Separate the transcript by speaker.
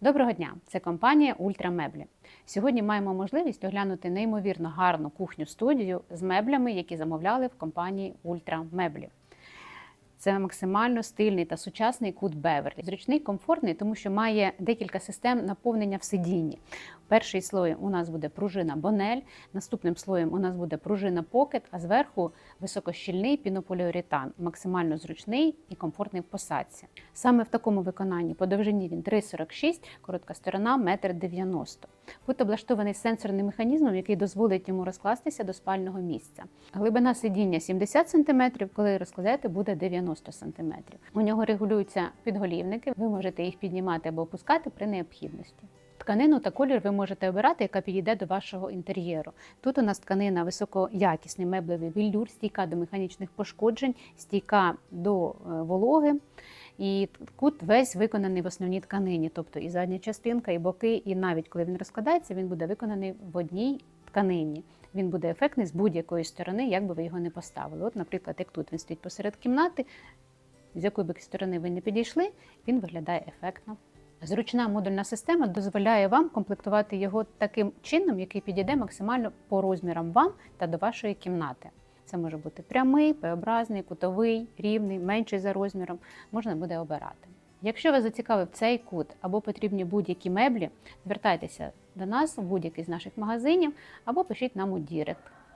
Speaker 1: Доброго дня! Це компанія Ультрамеблі. Сьогодні маємо можливість оглянути неймовірно гарну кухню студію з меблями, які замовляли в компанії Ультрамеблі. Це максимально стильний та сучасний кут Беверлі. Зручний, комфортний, тому що має декілька систем наповнення в сидінні. Перший слой у нас буде пружина Бонель, наступним слоєм у нас буде пружина Покет, а зверху високощільний пінополіуретан, максимально зручний і комфортний в посадці. Саме в такому виконанні по довжині він 3,46, коротка сторона 1,90 м. Кут облаштований сенсорним механізмом, який дозволить йому розкластися до спального місця. Глибина сидіння 70 см, коли розкладаєте, буде 90 см. У нього регулюються підголівники, ви можете їх піднімати або опускати при необхідності. Тканину та колір ви можете обирати, яка підійде до вашого інтер'єру. Тут у нас тканина високоякісний меблевий вільдюр, стійка до механічних пошкоджень, стійка до е, вологи. І кут весь виконаний в основній тканині, тобто і задня частинка, і боки, і навіть коли він розкладається, він буде виконаний в одній тканині. Він буде ефектний з будь-якої сторони, як би ви його не поставили. От, наприклад, як тут він стоїть посеред кімнати, з якої б сторони ви не підійшли, він виглядає ефектно. Зручна модульна система дозволяє вам комплектувати його таким чином, який підійде максимально по розмірам вам та до вашої кімнати. Це може бути прямий, П-образний, кутовий, рівний, менший за розміром, можна буде обирати. Якщо вас зацікавив цей кут або потрібні будь-які меблі, звертайтеся до нас в будь-який з наших магазинів або пишіть нам у Дірект.